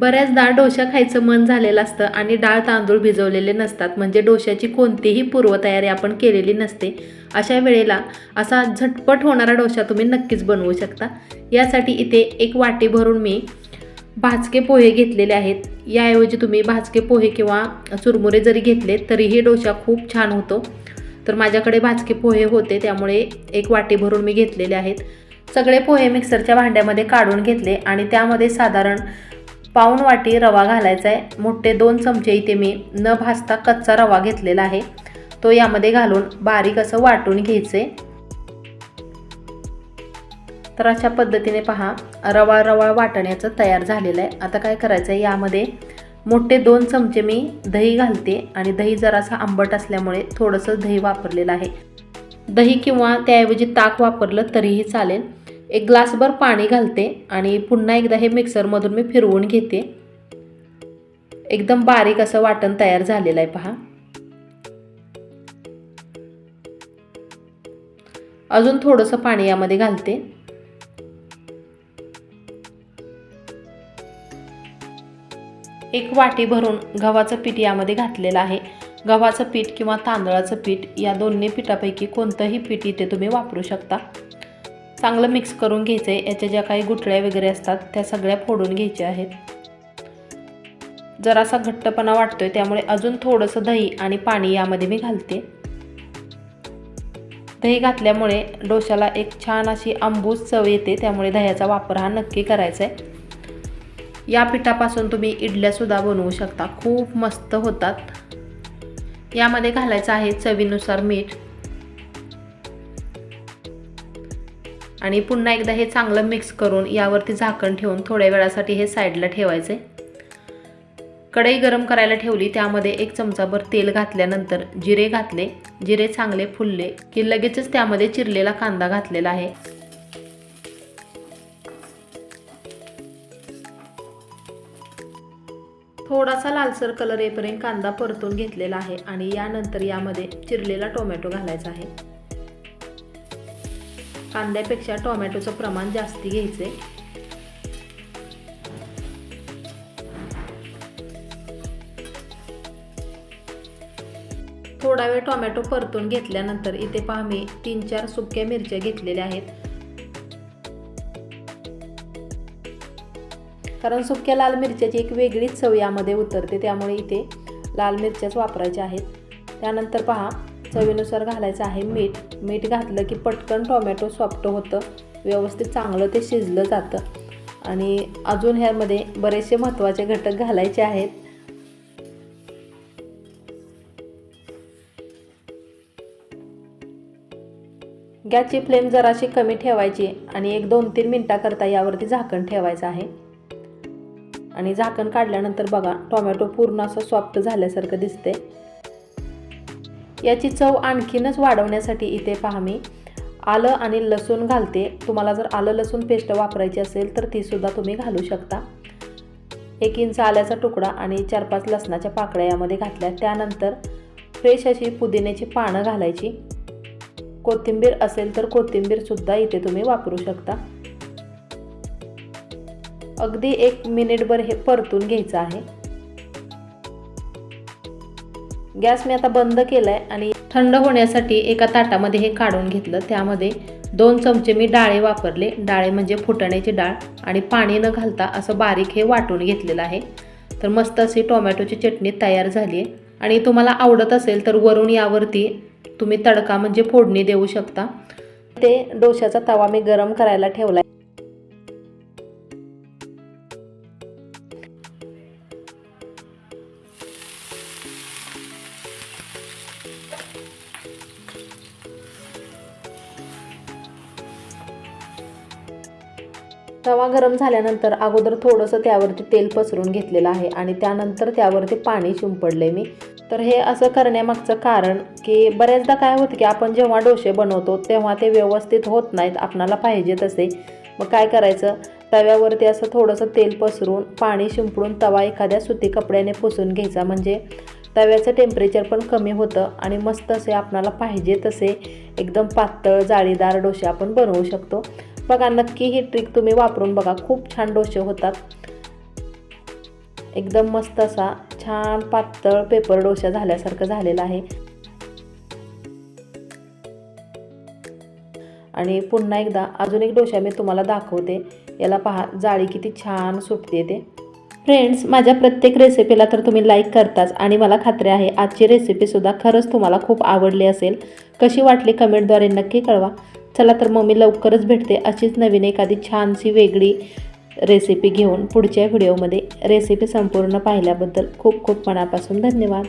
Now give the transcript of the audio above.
बऱ्याचदा डोशा खायचं मन झालेलं असतं आणि डाळ तांदूळ भिजवलेले नसतात. म्हणजे डोशाची कोणतीही पूर्वतयारी आपण केलेली नसते. अशा वेळेला असा झटपट होणारा डोसा तुम्ही नक्कीच बनवू शकता. यासाठी इथे एक वाटी भरून मी भाजके पोहे घेतलेले आहेत. याऐवजी तुम्ही भाजके पोहे किंवा चुरमुरे जरी घेतले तरीही डोसा खूप छान होतो. तर माझ्याकडे भाजके पोहे होते त्यामुळे एक वाटी भरून मी घेतलेले आहेत. सगळे पोहे मिक्सरच्या भांड्यामध्ये काढून घेतले आणि त्यामध्ये साधारण पाऊण वाटी रवा घालायचा आहे मोठे दोन चमचे इथे मी न भाजता कच्चा रवा घेतलेला आहे. तो यामध्ये घालून बारीक असं वाटून घ्यायचे तर अशा पद्धतीने पहा रवा रवा वाटण्याचं तयार झालेलं आहे आता काय करायचं आहे यामध्ये मोठे दोन चमचे मी दही घालते आणि दही जरासा आंबट असल्यामुळे थोडंसं दही वापरलेलं आहे. दही किंवा त्याऐवजी ताक वापरलं तरीही चालेल. एक ग्लासभर पाणी घालते आणि पुन्हा एकदा हे मिक्सरमधून मी फिरवून घेते. एकदम बारीक असं वाटण तयार झालेलं आहे पहा. अजून थोडंसं पाणी यामध्ये घालते. एक वाटी भरून गव्हाचं पीठ यामध्ये घातलेलं आहे. गव्हाचं पीठ किंवा तांदळाचं पीठ या दोन्ही पिठापैकी कोणतंही पीठ इथे तुम्ही वापरू शकता. चांगलं मिक्स करून घ्यायचं आहे याच्या ज्या काही गुठळ्या वगैरे असतात त्या सगळ्या फोडून घ्यायच्या आहेत. जरासा घट्टपणा वाटतोय त्यामुळे अजून थोडंसं दही आणि पाणी यामध्ये मी घालते. दही घातल्यामुळे डोशाला एक छान अशी आंबूस चव येते त्यामुळे दह्याचा वापर हा नक्की करायचा आहे या पिठापासून तुम्ही इडल्यासुद्धा बनवू शकता. खूप मस्त होतात. यामध्ये घालायचं आहे चवीनुसार मीठ आणि पुन्हा एकदा हे चांगलं मिक्स करून यावरती झाकण ठेवून थोड्या वेळासाठी हे साईडला ठेवायचे. कढई गरम करायला ठेवली त्यामध्ये एक चमचाभर तेल घातल्यानंतर जिरे घातले. जिरे चांगले फुलले की लगेचच त्यामध्ये चिरलेला कांदा घातलेला आहे. थोडासा लालसर कलर येपर्यंत कांदा परतून घेतलेला आहे आणि यानंतर यामध्ये चिरलेला टोमॅटो घालायचा आहे. कांद्यापेक्षा टोमॅटोचं प्रमाण जास्ती आहे थोडा वेळ टोमॅटो परतून घेतल्यानंतर इथे पहा मी तीन चार सुक्या मिरच्या घेतलेल्या आहेत. कारण सुक्या लाल मिरच्याची एक वेगळीच चव यामध्ये उतरते त्यामुळे इथे लाल मिरच्याच वापरायच्या आहेत. त्यानंतर पहा चवीनुसार घालायचं आहे मीठ. मीठ घातलं की पटकन टोमॅटो सॉफ्ट होतं. व्यवस्थित चांगलं ते शिजलं जातं. आणि अजून ह्यामध्ये बरेचसे महत्त्वाचे घटक घालायचे आहेत. गॅसची फ्लेम जराशी कमी ठेवायची आणि एक दोन तीन मिनटाकरता यावरती झाकण ठेवायचं आहे. आणि झाकण काढल्यानंतर बघा टोमॅटो पूर्ण असं सॉफ्ट झाल्यासारखं दिसते याची चव आणखीनच वाढवण्यासाठी इथे पहा मी. आलं आणि लसूण घालते. तुम्हाला जर आलं लसूण पेस्ट वापरायची असेल तर तीसुद्धा तुम्ही घालू शकता. एक इंच आल्याचा तुकडा आणि चार पाच लसणाच्या पाकळ्या यामध्ये घातल्या. त्यानंतर फ्रेश अशी पुदिन्याची पानं घालायची. कोथिंबीर असेल तर कोथिंबीरसुद्धा इथे तुम्ही वापरू शकता. अगदी एक मिनिटभर हे परतून घ्यायचं आहे. गॅस मी आता बंद केला आहे आणि थंड होण्यासाठी एका ताटामध्ये हे काढून घेतलं. त्यामध्ये दोन चमचे मी डाळे वापरले. डाळे म्हणजे फुटण्याची डाळ आणि पाणी न घालता असं बारीक हे वाटून घेतलेलं आहे. तर मस्त अशी टोमॅटोची चटणी तयार झाली आहे. आणि तुम्हाला आवडत असेल तर वरून यावरती तुम्ही तडका म्हणजे फोडणी देऊ शकता. ते डोशाचा तवा मी गरम करायला ठेवला आहे तवा गरम झाल्यानंतर अगोदर थोडंसं त्यावरती तेल पसरून घेतलेलं आहे आणि त्यानंतर त्यावरती पाणी शिंपडले मी. तर हे असं करण्यामागचं कारण की बऱ्याचदा काय होतं की आपण जेव्हा डोसे बनवतो तेव्हा ते व्यवस्थित होत नाहीत आपणाला पाहिजे तसे. मग काय करायचं? तव्यावरती असं थोडंसं तेल पसरून पाणी शिंपडून तवा एखाद्या सुती कपड्याने पुसून घ्यायचा. म्हणजे तव्याचं टेम्परेचर पण कमी होतं आणि मस्त असे आपणाला पाहिजे तसे एकदम पातळ जाळीदार डोसे आपण बनवू शकतो. बघा नक्की ही ट्रिक तुम्ही वापरून बघा. खूप छान डोसे होतात. एकदम मस्त असा छान पातळ पेपर डोसा झाल्यासारखं झालेला आहे. आणि पुन्हा एकदा अजून एक डोसा मी तुम्हाला दाखवते. याला पहा जाळी किती छान सुटते ते. फ्रेंड्स माझ्या प्रत्येक रेसिपीला तर तुम्ही लाईक करताच. आणि मला खात्री आहे आजची रेसिपीसुद्धा खरंच तुम्हाला खूप आवडली असेल. कशी वाटली कमेंटद्वारे नक्की कळवा. चला तर मग मी लवकरच भेटते अशीच नवीन एखादी छानशी वेगळी रेसिपी घेऊन पुढच्या व्हिडिओमध्ये रेसिपी संपूर्ण पाहिल्याबद्दल खूप खूप मनापासून धन्यवाद.